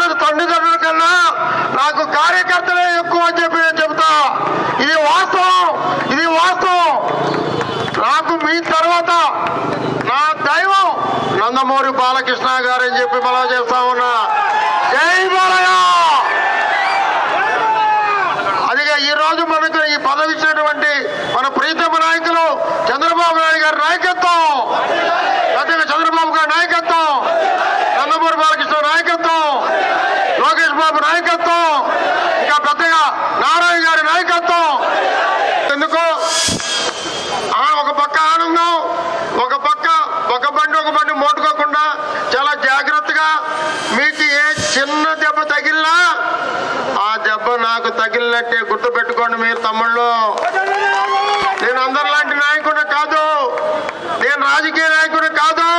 తన్ను తల్లిదండ్రుల కన్నా నాకు కార్యకర్తలే ఎక్కువ అని చెప్పి నేను చెబుతా ఇది వాస్తవం ఇది వాస్తవం. నాకు మీ తర్వాత నా దైవం నందమూరి బాలకృష్ణ గారని చెప్పి మనం చేస్తా ఉన్నా. జై బాలయ్య! అదిగా ఈరోజు మనకు ఈ పదవి చంద్రబాబు నాయకత్వం. ఇంకా పెద్దగా నారాయణ గారి నాయకత్వం. ఎందుకు? ఒక పక్క ఆనందం ఒక పక్క ఒక బండి ఒక బండి మోటుకోకుండా చాలా జాగ్రత్తగా మీకు ఏ చిన్న దెబ్బ తగిలినా ఆ దెబ్బ నాకు తగిలినట్టే గుర్తు పెట్టుకోండి మీరు తమ్ముళ్ళు. నేను అందరిలాంటి నాయకుడు కాదు. నేను రాజకీయ నాయకుడు కాదు.